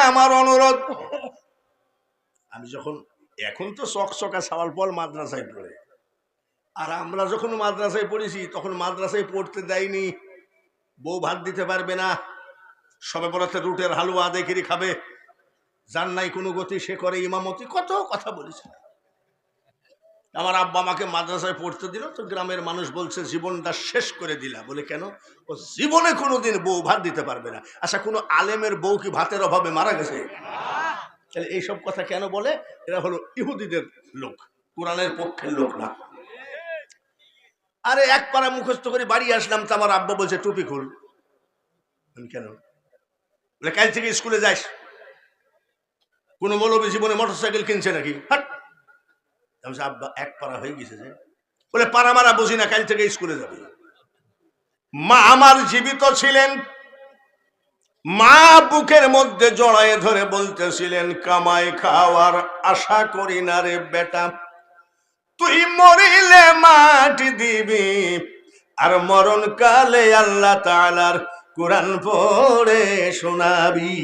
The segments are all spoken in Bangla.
আমার অনুরোধ। আমি যখন, এখন তো চকচকা সাওয়াল পল মাদ্রাসায় পড়ে। আর আমরা যখন মাদ্রাসায় পড়েছি, তখন মাদ্রাসায় পড়তে দেয়নি। বউ ভাত দিতে পারবে না। সবে পড়াতে রুটের হালুয়া দেখিরি খাবে যার নাই কোনো গতি সে করে ইমামতি। কত কথা বলেছে আমার আব্বা আমাকে মাদ্রাসায় পড়তে দিল, তো গ্রামের মানুষ বলছে, জীবনটা শেষ করে দিলা। বলে, কেন? ও জীবনে কোনোদিন বউ ভাত দিতে পারবে না। আচ্ছা কোনো আলেমের বউ কি ভাতের অভাবে মারা গেছে? তাহলে এইসব কথা কেন বলে? এরা হলো ইহুদিদের লোক, কোরআনের পক্ষের লোক না। আরে এক পাড়া মুখস্থ করে বাড়ি আসলাম, তো আমার আব্বা বলছে, টুপি খুল। কেন? বলে, কাল থেকে স্কুলে যাস। কোনো মৌলবী জীবনে মোটরসাইকেল কিনছে নাকি? আব্বা, এক পাড়া হয়ে গেছে যে। বলে পাড়া মারা বুঝি না, কাল থেকে স্কুলে যাবে। মা আমার জীবিত ছিলেন। মা বুকের মধ্যে জড়ায় ধরে বলতেছিলেন, কামাই খাওয়ার আশা করি না রে বেটা। তুই মরিলে মাটি দিবি আর মরণ কালে আল্লাহ তালার কোরআন পড়ে শোনাবি।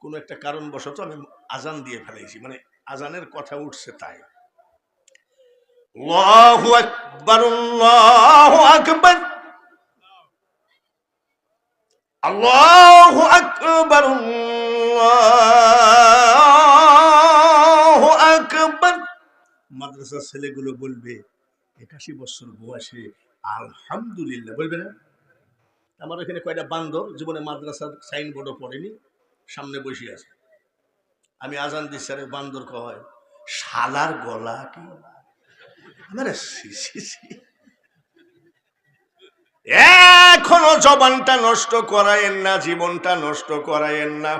কোন একটা কারণ বশত আমি আজান দিয়ে ফেলেছি মানে আজানের কথা উঠছে তাই। মাদ্রাসার ছেলেগুলো বলবে, একাশি বছর বয়সে আলহামদুলিল্লাহ। বলবে না? আমার এখানে কয়টা বান্দর, জীবনে মাদ্রাসার সাইনবোর্ডও পড়েনি, সামনে বসে আছে। আমি আজান দিচ্ছি আরে বান্দর কয় শালার গলা কি? আমার এখনও জবানটা নষ্ট করায়েন না, জীবনটা নষ্ট করায়েন না।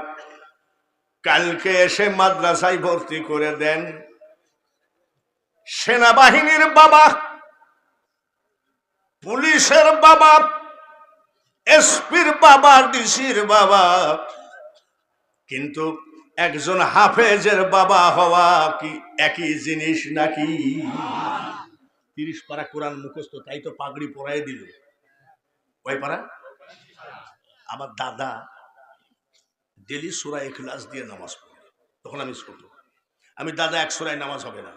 কালকে এসে মাদ্রাসায় ভর্তি করে দেন। সেনাবাহিনীর বাবা, পুলিশের বাবা, এসপির বাবা, ডিসির বাবা। কিন্তু একজন হাফেজের বাবা হওয়া কি একই জিনিস নাকি? তিরিশ পারা কোরআন মুখস্থ, তাই তো পাগড়ি পরাই দিল। কয় পারা? আমার দাদা ডেলি সুরা এখলাস দিয়ে নামাজ পড়ে। তখন আমি ছোট আমি দাদা এক সুরায় নামাজ হবে না।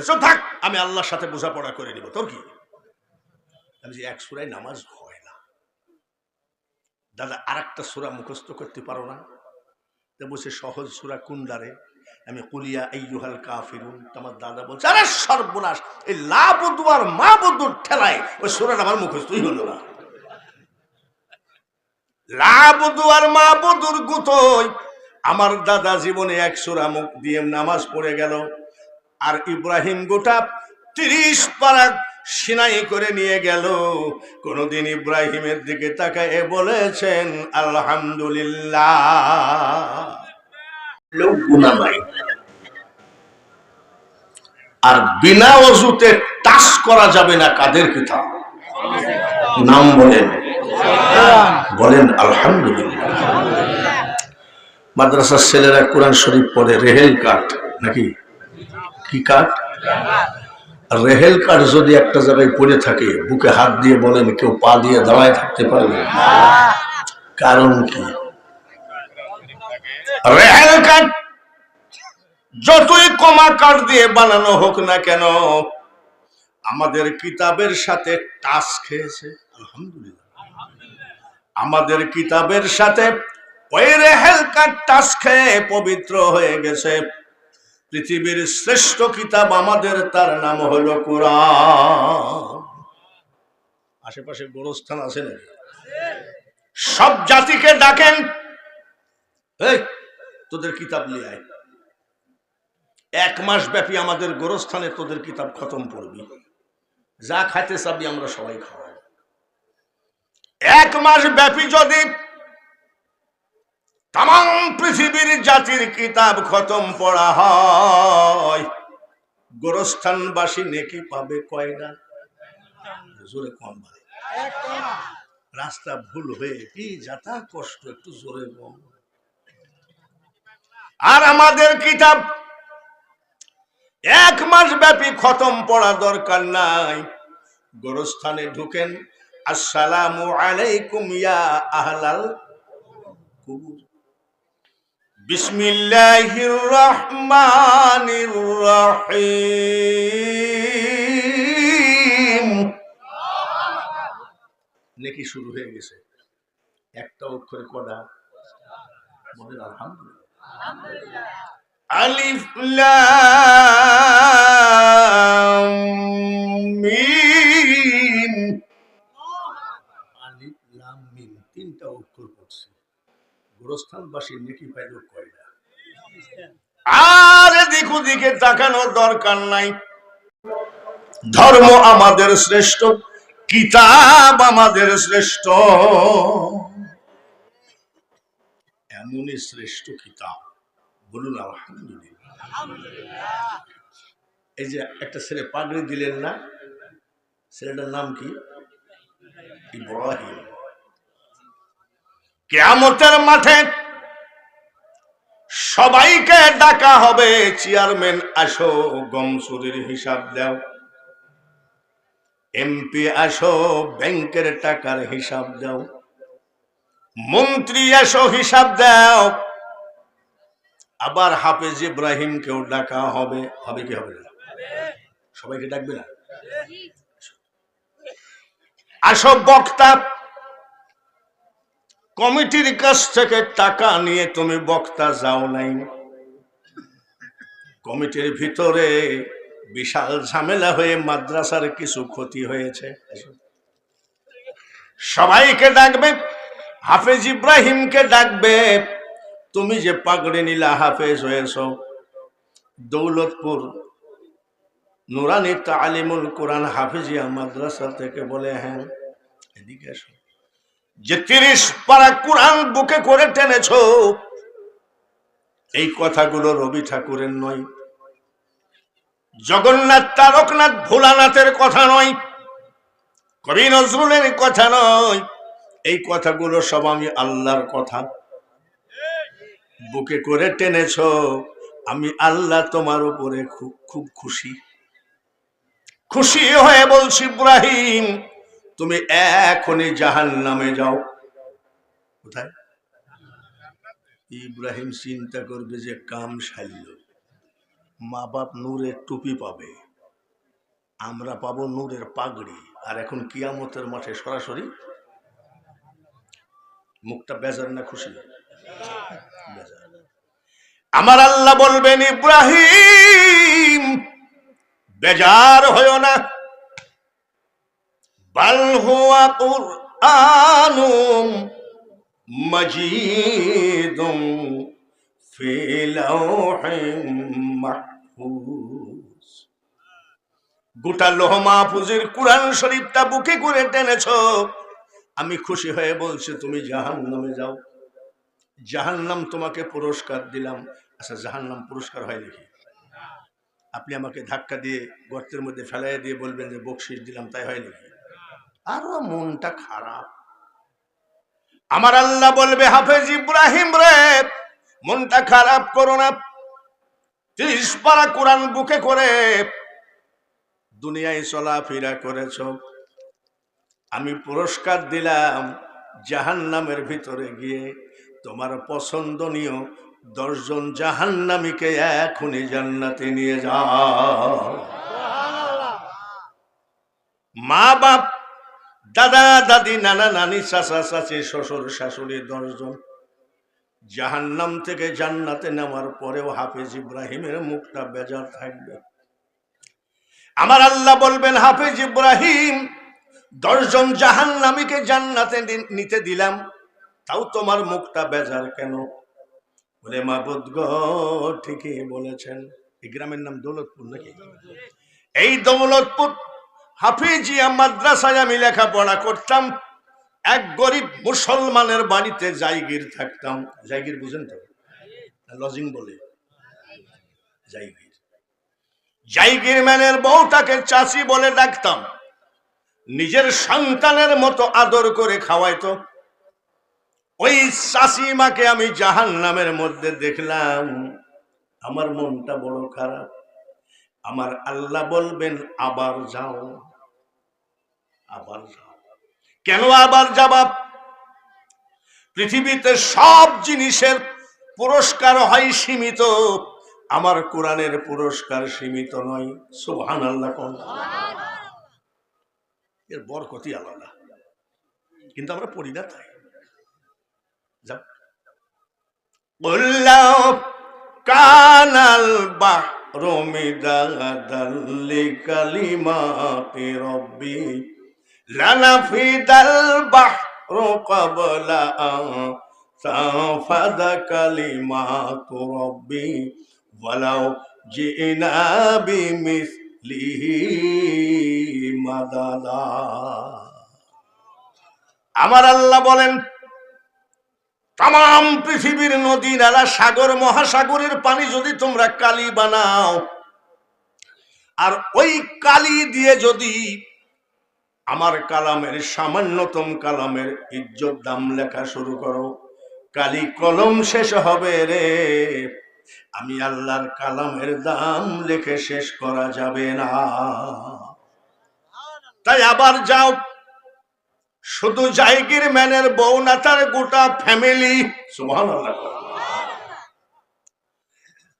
"চুপ থাক, আমি আল্লাহর সাথে বোঝাপড়া করে নিব। তোর কি? আমি যে এক সুরায় নামাজ হয় না। দাদা আর একটা সুরা মুখস্থ করতে পারো না? বলছে, সহজ সুরা কুন্ডারে আমি কুলিয়া আইয়ুহাল কাফিরুন। তোমার দাদা বলছে, আরে সর্বনাশ, এই লাভ আর মা বন্ধুর ঠেলায়। ওই সুরাটা আমার মুখস্থই হলো না। আর মা গুতোয়। আমার দাদা জীবনে এক সুরা মুখ দিয়ে নামাজ পড়ে গেল। আর ইব্রাহিম গোটা তিরিশ পারা সিনাই করে নিয়ে গেল। কোনদিন ইব্রাহিমের দিকে তাকায় বলেছেন, আলহামদুলিল্লাহ। লোক গুণা নাই। আর বিনা অজুতে টাচ করা যাবে না কাদের কিতাব নাম বলেন। বলেন, আলহামদুলিল্লাহ। মাদ্রাসার ছেলেরা কোরআন শরীফ পড়ে, রেহেল কাঠ, নাকি? কি কাঠ? রেহেল কাঠ যদি একটা জায়গায় পড়ে থাকে, বুকে হাত দিয়ে বলেন, কেউ পা দিয়ে দাঁড়ায় থাকতে পারবে? কারণ কি? রেহেল কাঠ যতই কমা কাঠ দিয়ে বানানো হোক না কেন, আমাদের কিতাবের সাথে টাচ খেয়েছে। আলহামদুলিল্লাহ। আমাদের কিতাবের সাথে ওই রেহেল কাঠ টাচ খেয়ে পবিত্র হয়ে গেছে। পৃথিবীর শ্রেষ্ঠ কিতাব আমাদের, তার নাম হলো কোরআন। আশেপাশে গোরস্থান আছে না সব জাতিকে ডাকেন। এই তোদের কিতাব নিয়ে আয়। এক মাস ব্যাপী আমাদের গোরস্থানে তোদের কিতাব খতম করবি যা খাইতে চাবি আমরা সবাই খাওয়াই। এক মাস ব্যাপী যদি তাম পৃথিবীর জাতির কিতাব খতম পড়া হয়, গোরস্থানবাসী নেকি পাবে কয়টা জোরে কম রাস্তা ভুল হয়ে কি যাতা কষ্ট, একটু জোরে কম আর আমাদের কিতাব এক মাস ব্যাপী খতম পড়া দরকার নাই। গোরস্থানে ঢুকেন, আসসালামু আলাইকুম ইয়া আহলাল কুবুর। বিসমিল্লাহির রহমানির রহিম। নেকি শুরু হয়ে গেছে। একটা অক্ষরে কটা? বলেন আলহামদুলিল্লাহ। আলিফ মিম। আলিফ লাম মিম, তিনটা অক্ষর পড়ছে। গোরস্থানবাসীর নেকি পাইল কয়টা আর দিক দিকে তাকানোর দরকার নাই। ধর্ম আমাদের শ্রেষ্ঠ, কিতাব আমাদের শ্রেষ্ঠ। এমনই শ্রেষ্ঠ কিতাব। বলুন আলহামদুলিল্লাহ। এই যে একটা ছেলে পাগড়ি দিলেন না? ছেলেটার নাম কি? ইব্রাহিম। কেয়ামতের মাঠে সবাইকে ডাকা হবে চেয়ারম্যান আসো গমসুরির হিসাব দাও। এমপি আসো ব্যাংকের টাকার হিসাব দাও। মন্ত্রী এসো হিসাব দাও। আবার হাফেজ ইব্রাহিমকেও ডাকা হবে। হবে কি হবে না? সবাইকে ডাকবে না? আসো বক্তা, কমিটির কাছ থেকে টাকা নিয়ে তুমি বক্তা যাও নাই। কমিটির ভিতরে বিশাল ঝামেলা হয়ে মাদ্রাসার কিছু ক্ষতি হয়েছে। সবাইকে ডাকবে। হাফেজ ইব্রাহিমকে ডাকবে, তুমি যে পাগড়ি নীলা হাফেজ হয়েছ। দৌলতপুর নুরানি তালিমুল কোরআন হাফিজিয়া মাদ্রাসা থেকে বলে হ্যাঁ এদিকে যে তিরিশ পারা কোরআন বুকে করে টেনেছ, এই কথাগুলো রবি ঠাকুরের নয়। জগন্নাথ তারকনাথ ভোলানাথের কথা নয়, কবি নজরুলের কথা নয় এই কথাগুলো সব আমি আল্লাহর কথা। বুকে করে টেনেছ, আমি আল্লাহ তোমার উপরে খুব খুব খুশি। খুশি হয়ে বলছি, ইব্রাহিম, তুমি এখনই জাহান নামে যাও। কোথায়? ইব্রাহিম চিন্তা করবে যে কাম সাইল মা বাপ নূরের টুপি পাবে। আমরা পাবো নূরের পাগড়ি। আর এখন কিয়ামতের মাঠে সরাসরি মুখটা বেজার না খুশি? আমার আল্লাহ বলবেন, ইব্রাহিম, বেজার হয়েও না। বাল হুয়া কুরআনুম মজিদুম ফি লাওহিম মাহফুজ। গোটা লোহ মাহফুজের কোরআন শরীফটা বুকে করে টেনেছ। আমি খুশি হয়ে বলছি, তুমি জাহান্নামে যাও। জাহান্নাম তোমাকে পুরস্কার দিলাম। আচ্ছা জাহান্নাম পুরস্কার হয় নাকি? আপনি আমাকে ধাক্কা দিয়ে গর্তের মধ্যে ফেলাই দিয়ে বলবেন যে, বকশিস দিলাম, তাই হয় নাকি? আরও মনটা খারাপ। আমার আল্লাহ বলবে, হাফেজ ইব্রাহিম রে, মনটা খারাপ করো না। তিরিশ পারা কোরআন বুকে করে দুনিয়ায় চলাফেরা করেছ। আমি পুরস্কার দিলাম জাহান্নামের ভিতরে গিয়ে। তোমার পছন্দনীয় দশজন জাহান্নামীকে এখনই জান্নাতে নিয়ে যাও। মা বাপ দাদা দাদি নানা নানি চাচা চাচি শ্বশুর শাশুড়ি দশজন জাহান্নাম থেকে জান্নাতে নেওয়ার পরেও হাফিজ ইব্রাহিমের মুখটা বেজার থাকবে। আমার আল্লাহ বলবেন হাফিজ ইব্রাহিম দশজন জাহান্নামীকে জান্নাতে নি- নিতে দিলাম। তাও তোমার মুখটা বেজার কেন? বলে মাবুদ গো ঠিকই বলেছেন। এই গ্রামের নাম দৌলতপুর নাকি? এই দৌলতপুর, হাফিজিয়া মাদ্রাসায় আমি লেখাপড়া করতাম। এক গরিব মুসলমানের বাড়িতে জায়গির থাকতাম। জায়গির বুঝেন তো? লজিং বলে। জায়গির। জায়গির ম্যানের বউটাকে চাষি বলে ডাকতাম। নিজের সন্তানের মতো আদর করে খাওয়াইতো। ওই চাষিমাকে আমি জাহান নামের মধ্যে দেখলাম। আমার মনটা বড় খারাপ। আমার আল্লাহ বলবেন, আবার যাও আবার যাও। কেন আবার যাবা? পৃথিবীতে সব জিনিসের পুরস্কার হয় সীমিত। আমার কোরআনের পুরস্কার সীমিত নয়। সুবহান আল্লাহ এর বরকতই আলাদা কিন্তু আমরা পড়ি না তাই। যাও। বললাম কানাল বাহ কালিমাতি রব্বি লানাফিদাল বাহ রোকাবলা সাফাদ কালিমাতু রব্বি, ওয়ালাউ বি বিমিস আমার আল্লাহ বলেন তাম পৃথিবীর নদী, নালা, সাগর, মহাসাগরের পানি যদি তোমরা কালি বানাও, আর ওই কালি দিয়ে যদি আমার কালামের, সামান্যতম কালামের ইজ্জত দাম লেখা শুরু করো, কালি কলম শেষ হবে রে। আমি আল্লাহর কালামের দাম লেখে শেষ করা যাবে না। তাই আবার যাও। শুধু জায়গির ম্যানের বউ না, তার গোটা ফ্যামিলি।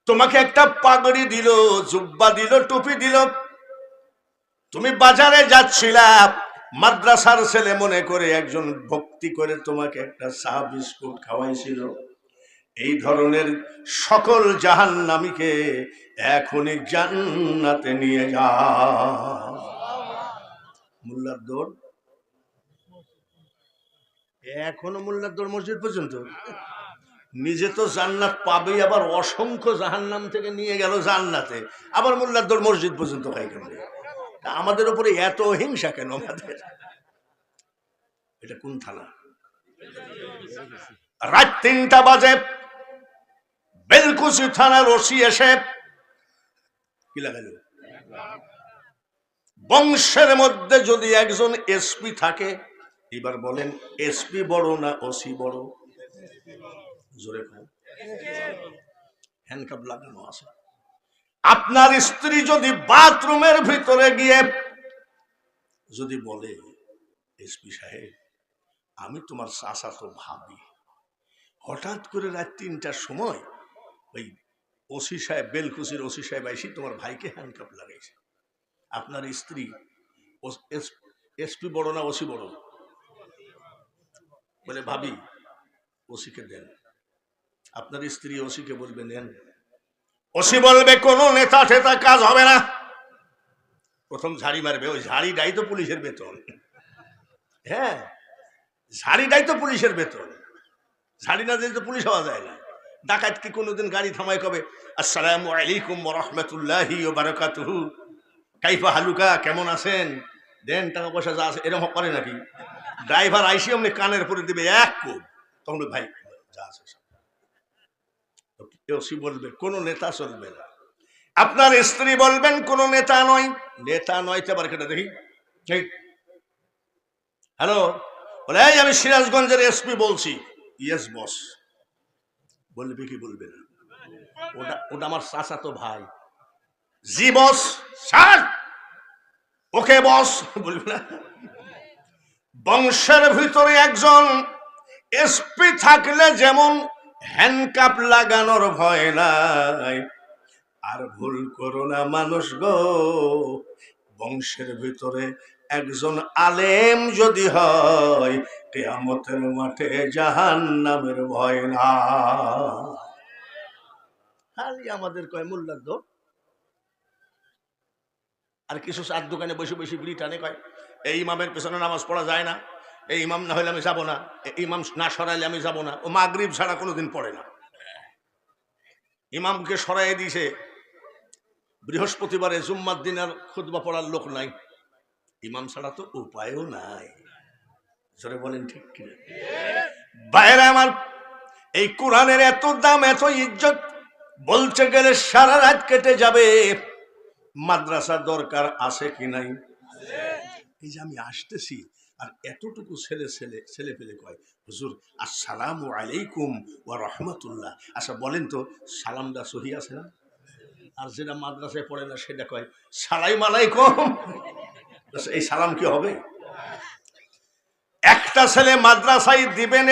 তোমাকে একটা পাগড়ি দিল, জুব্বা দিল, টুপি দিল। তুমি বাজারে যাচ্ছিলা, মাদ্রাসার ছেলে মনে করে একজন ভক্তি করে তোমাকে একটা চা বিস্কুট খাওয়াইছিল। এই ধরনের সকল জাহান নামীকে এখনই জান্নাতে নিয়ে যা। মোল্লার দৌড় এখনও মোল্লার দৌড় মসজিদ পর্যন্ত? নিজে তো জান্নাত পাবে আবার অসংখ্য জাহান্নাম থেকে নিয়ে গেল জান্নাতে। আবার মোল্লার দৌড় মসজিদ পর্যন্ত খাই কেন আমাদের উপরে এত হিংসা কেন আমাদের? এটা কোন থানা? রাত তিনটা বাজে বেলকুচি থানার ওসি এসে কি লাগালো? বংশের মধ্যে যদি একজন এসপি থাকে, এবার বলেন এসপি বড় না ওসি বড়? জোরে হ্যান্ডকাপ লাগানো আছে। আপনার স্ত্রী যদি বাথরুমের ভিতরে গিয়ে যদি বলে, এসপি সাহেব, আমি তোমার চাষা তো ভাবি। হঠাৎ করে রাত তিনটার সময় ওই ওসি সাহেব, বেলকুচির ওসি সাহেব আইসি তোমার ভাইকে হ্যান্ডকাপ লাগাইছে। আপনার স্ত্রী এসপি বড় না ওসি বড়? বলে, ভাবি, ওসিকে দেন। আপনার স্ত্রী ওসিকে বলবে, নেন। ওসি বলবে, কোন নেতা টেতা কাজ হবে না। প্রথম ঝাড়ি মারবে। ওই ঝাড়িটাই তো পুলিশের বেতন। হ্যাঁ ঝাড়িটাই তো পুলিশের বেতন। ঝাড়ি না দিলে তো পুলিশ হওয়া যায় না। ডাকাত কি কোনোদিন গাড়ি থামায় কবে? আসসালামু আলাইকুম রহমতুল্লাহি বারাকাতুহু কাইফা হালুকা, কেমন আছেন? দেন টাকা পয়সা যা আছে, এরকম করে নাকি? ড্রাইভার আইসি অমনি কানের পরে দিবে, এক কোপ। তখন ভাই, যা আছে ওসি বলবে, কোন নেতা চলবে না। আপনার স্ত্রী বলবেন, কোন নেতা নয়। নেতা নয় তো আবার কেটে দেখি। হ্যালো? বলে আমি সিরাজগঞ্জের এসপি বলছি। Yes, boss. বলবে কি বলবে না। ওটা ওটা আমার চাচা তো ভাই। জি, বস, স্যার। ওকে, বস, বলবে না। বংশের ভিতরে একজন এসপি থাকলে যেমন হ্যান্ডকাপ লাগানোর ভয় নাই। আর ভুল করো না মানুষ গো, বংশের ভিতরে একজন আলেম যদি হয়, কেয়ামতের মাঠে জাহান নামের ভয় না খালি আমাদের কয় মোল্লার দোষ আর কিছু চার দোকানে বসে বসে বিড়ি টানে কয়, এই ইমামের পেছনে নামাজ পড়া যায় না, এই ইমাম না হলে আমি যাব না ইমাম না সরাইলে আমি যাব না, ও মাগরিব ছাড়া কোনোদিন পড়ে না। ইমামকে সরাই দিছে। বৃহস্পতিবারে জুম্মার দিন আর খুদবা পড়ার লোক নাই। ইমাম ছাড়া তো উপায়ও নাই। জোরে বলেন ঠিক কিনা? বাইরে আমার এই কোরআনের এত দাম, এত ইজ্জত, বলতে গেলে সারা রাত কেটে যাবে। মাদ্রাসা দরকার আছে কি নাই? এই যে আমি আসতেছি, আর এতটুকু ছেলে ছেলে ছেলে পেলে কয়, হুজুর, আসসালাম আলাইকুম ও রহমতুল্লাহ। আচ্ছা বলেন তো, সালামটা সহি আছে না? আর যেটা মাদ্রাসায় পড়ে না, সেটা কয় সালাইম আলাইকুম। এই সালাম কি হবে? একটা ছেলে মাদ্রাসায় দিবেন